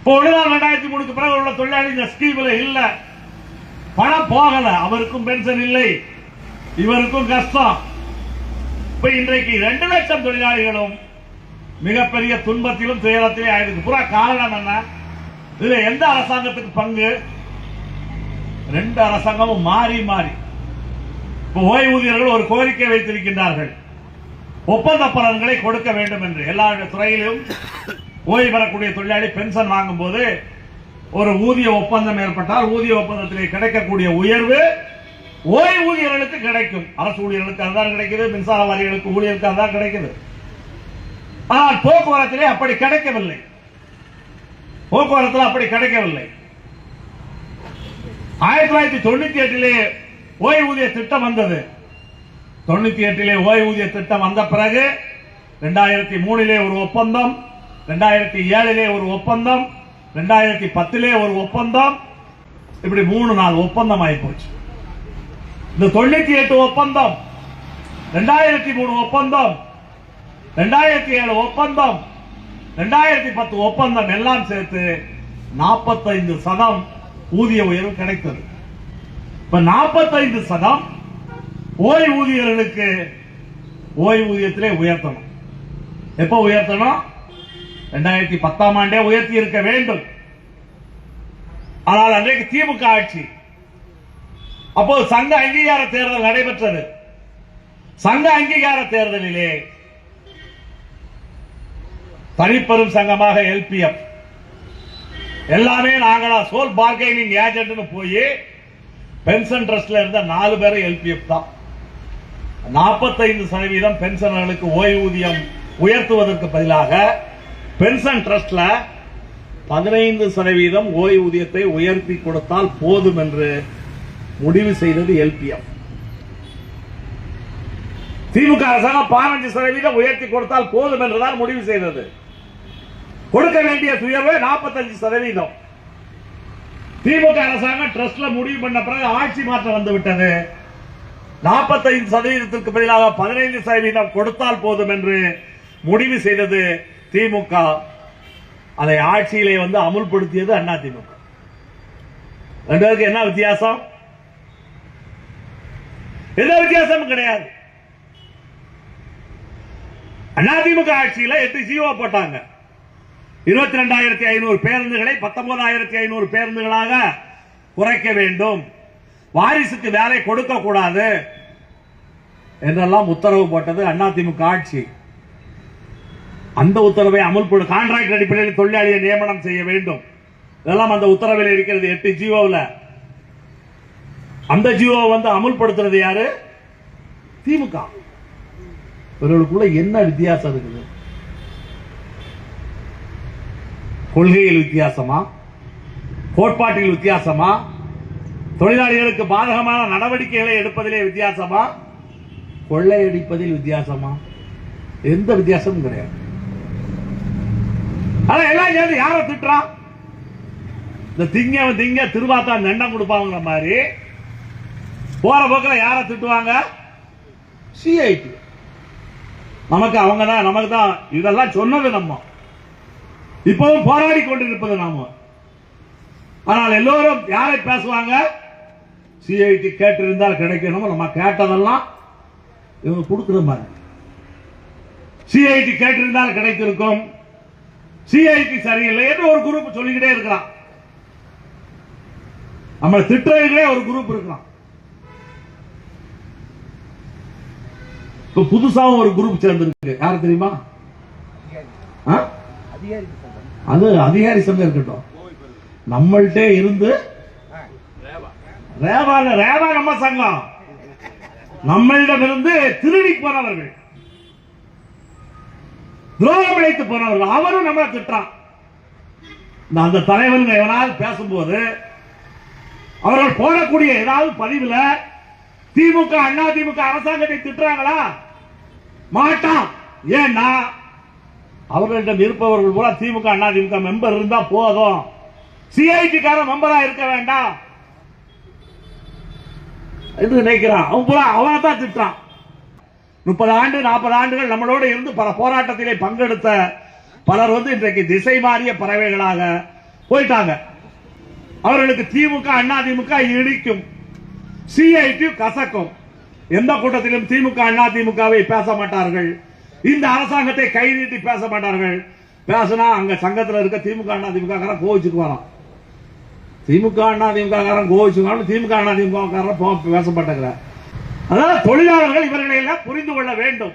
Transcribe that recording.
இப்போ ஒழுங்காக ரெண்டாயிரத்தி மூணுக்கு பிறகு உள்ள தொழிலாளி இந்த ஸ்கீம்ல இல்ல. பணம் போகல. அவருக்கும் பென்ஷன் இல்லை. இவருக்கும் கஷ்டம். இப்ப இன்றைக்கு ரெண்டு லட்சம் தொழிலாளிகளும் மிகப்பெரிய துன்பத்திலும் துயரத்திலும் ஆயிருக்கு. புறா காரணம் என்ன? இதுல எந்த அரசாங்கத்துக்கு பங்கு? ரெண்டு அரசாங்கமும் மாறி மாறி. இப்ப ஓய்வூதியர்கள் ஒரு கோரிக்கை வைத்திருக்கின்றார்கள். ஒப்பந்த பலன்களை கொடுக்க வேண்டும் என்று. எல்லா துறையிலும் ஓய்வு பெறக்கூடிய தொழிலாளி பென்ஷன் வாங்கும் போது ஒரு ஊதிய ஒப்பந்தம் ஏற்பட்டால் ஊதிய ஒப்பந்தத்திலே கிடைக்கக்கூடிய உயர்வு ஓய்வூதியர்களுக்கு கிடைக்கும். அரசு ஊழியர்களுக்கு அதுதான் கிடைக்குது மின்சார வாரியர்களுக்கு ஊழியர்களுக்கு அதுதான் கிடைக்குது. ஆனால் போக்குவரத்திலே அப்படி கிடைக்கவில்லை. போக்குவரத்தில் அப்படி கிடைக்கவில்லை. ஆயிரத்தி தொள்ளாயிரத்தி தொண்ணூத்தி எட்டிலே ஓய்வூதிய திட்டம் வந்தது. தொண்ணூத்தி எட்டிலே ஓய்வூதிய திட்டம் வந்த பிறகு ரெண்டாயிரத்தி மூணிலே ஒரு ஒப்பந்தம் ரெண்டாயிரத்தி ஏழிலே ஒரு ஒப்பந்தம் ரெண்டாயிரத்தி பத்திலே ஒரு ஒப்பந்தம். இப்படி மூணு நாள் ஒப்பந்தம் ஆகி போச்சு. இந்த தொண்ணூத்தி எட்டு ஒப்பந்தம் ரெண்டாயிரத்தி மூணு ஒப்பந்தம் ரெண்டாயிரத்தி ஏழு ஒப்பந்தம் ரெண்டாயிரத்தி பத்து ஒப்பந்தம் எல்லாம் சேர்த்து நாற்பத்தைந்து சதம் ஊதிய உயர்வு கிடைத்தது. இப்ப நாற்பத்தைந்து சதம் ஓய்வூதியர்களுக்கு ஓய்வூதியத்திலே உயர்த்தணும். எப்ப உயர்த்தணும்? ரெண்டாயிரத்தி பத்தாம் ஆண்டே உயர்த்தி இருக்க வேண்டும். ஆனால் அன்றைக்கு திமுக ஆட்சி அப்போது சங்க அங்கீகார தேர்தல் நடைபெற்றது. சங்க அங்கீகார தேர்தலிலே தனிப்பெரும் சங்கமாக எல்பிஎஃப் எல்லாமே நாங்களா சோல் பார்கெனிங் ஏஜென்ட்னு போய் பென்ஷன் ட்ரஸ்ட்ல இருந்த நாலு பேரும் எல்பிஎஃப் தான். நாற்பத்தைந்து சதவீதம் பென்ஷனர்களுக்கு ஓய்வூதியம் உயர்த்துவதற்கு பதிலாக பென்ஷன் ட்ரஸ்ட்ல பதினைந்து சதவீதம் ஓய்வூதியத்தை உயர்த்தி கொடுத்தால் போதும் என்று முடிவு செய்தது எல்பிஎஃப் திமுக அரசாங்கம் பதினஞ்சு சதவீதம் உயர்த்தி கொடுத்தால் போதும் என்றுதான் முடிவு செய்தது. கொடுக்க வேண்டிய துயர்வு நாற்பத்தஞ்சு சதவீதம். திமுக அரசாங்கம் ட்ரஸ்ட்ல முடிவு பண்ண பிறகு ஆட்சி மாற்றம் வந்து விட்டது நாற்பத்தைந்து சதவீதத்திற்கு பதிலாக பதினைந்து சதவீதம் கொடுத்தால் போதும் என்று முடிவு செய்தது திமுக அதை ஆட்சியிலே வந்து அமுல்படுத்தியது அண்ணா திமுக. ரெண்டு பேருக்கு என்ன வித்தியாசம்? எந்த வித்தியாசமும் கிடையாது. அதிமுக ஆட்சியில எட்டு ஜிஓ போட்டாங்க. இருபத்தி ரெண்டாயிரத்தி ஐநூறு பேருந்துகளை பத்தொன்பதாயிரத்தி ஐநூறு பேருந்துகளாக குறைக்க வேண்டும். வாரிசுக்கு வேலை கொடுக்க கூடாது என்றெல்லாம் உத்தரவு போட்டது அதிமுக ஆட்சி. அந்த உத்தரவை அமல்படு கான்ட்ராக்ட் அடிப்படையில் தொழிலாளியை நியமனம் செய்ய வேண்டும். இதெல்லாம் அந்த உத்தரவில் இருக்கிறது. எட்டு ஜிஓவில் அந்த ஜிஓ வந்து அமுல்படுத்துறது யாரு? திமுக. இவர்களுக்குள்ள என்ன வித்தியாசம் இருக்குது? கொள்கையில் வித்தியாசமா? கோட்பாட்டில் வித்தியாசமா? தொழிலாளிகளுக்கு பாதகமான நடவடிக்கைகளை எடுப்பதிலே வித்தியாசமா? கொள்ளையடிப்பதில் வித்தியாசமா? எந்த வித்தியாசமும் கிடையாது. ஆனா எல்லாம் சேர்ந்து யாரை திட்டுறான்? இந்த திங்க திங்க திருவாத்தா நெண்டம் கொடுப்பாங்கிற மாதிரி. போற போக்கில் யாரை திட்டுவாங்க? சிஐடி நமக்கு அவங்க தான் நமக்கு தான் இதெல்லாம் சொன்னது நம்ம. இப்பவும் போராடி கொண்டிருப்பது நாம. ஆனால் எல்லோரும் யாரை பேசுவாங்க? சிஐடி கேட்டிருந்தால் கிடைக்கணும் நம்ம கேட்டதெல்லாம் இவங்க கொடுக்குற மாதிரி. சிஐடி கேட்டிருந்தால் கிடைத்திருக்கும். சிஐடி சரியில்லை என்று ஒரு குரூப் சொல்லிக்கிட்டே இருக்கிறான் நம்ம திட்டங்களே ஒரு குரூப் இருக்கிறான் இப்ப புதுசாவும் ஒரு குரூப் சேர்ந்திருக்கு. யாரு தெரியுமா? அது அதிகாரி சங்கம் இருக்கட்டும். நம்மள்ட்ட இருந்து ரேவா ரேவா நம்ம சங்கம். நம்மளிடம் இருந்து திருடி போனவர்கள். துரோகம் இழைத்து போனவர்கள் அவரும் நம்மளை திட்டுறான். அந்த தலைவர்கள் எவனாவது பேசும்போது அவர்கள் போடக்கூடிய ஏதாவது பதிவுல திமுக அண்ணா திமுக அரசாங்கத்தை திட்டுறாங்களா? மாட்டான். ஏன்னா அவர்களிடம் இருப்பவர்கள் பூரா திமுக அண்ணா திமுக மெம்பர் இருந்தா போதும். சிஐடி கார மெம்பரா இருக்க வேண்டாம். என்று நினைக்கிறான். அவன் பூரா அவனை தான் திட்டான் முப்பது ஆண்டு நாற்பது ஆண்டுகள் நம்மளோடு இருந்து பல போராட்டத்திலே பங்கெடுத்த பலர் வந்து இன்றைக்கு திசை மாறிய பறவைகளாக போயிட்டாங்க. அவர்களுக்கு திமுக அண்ணா திமுக இடிக்கும். சிஐடி கசக்கும். எந்த கூட்டத்திலும் திமுக அண்ணா திமுகவை பேச மாட்டார்கள். இந்த அரசாங்கத்தை கை நீட்டி பேச மாட்டார்கள். பேசினா அங்க சங்கத்தில் இருக்க திமுக அண்ணா திமுக காரன் கோவிச்சுக்கு வரான். திமுக அண்ணா திமுக காரன் கோவிச்சுக்காரன் திமுக அண்ணா திமுக காரன் பேச மாட்டேங்கிறார். அதாவது தொழிலாளர்கள் இவர்களை எல்லாம் புரிந்து கொள்ள வேண்டும்.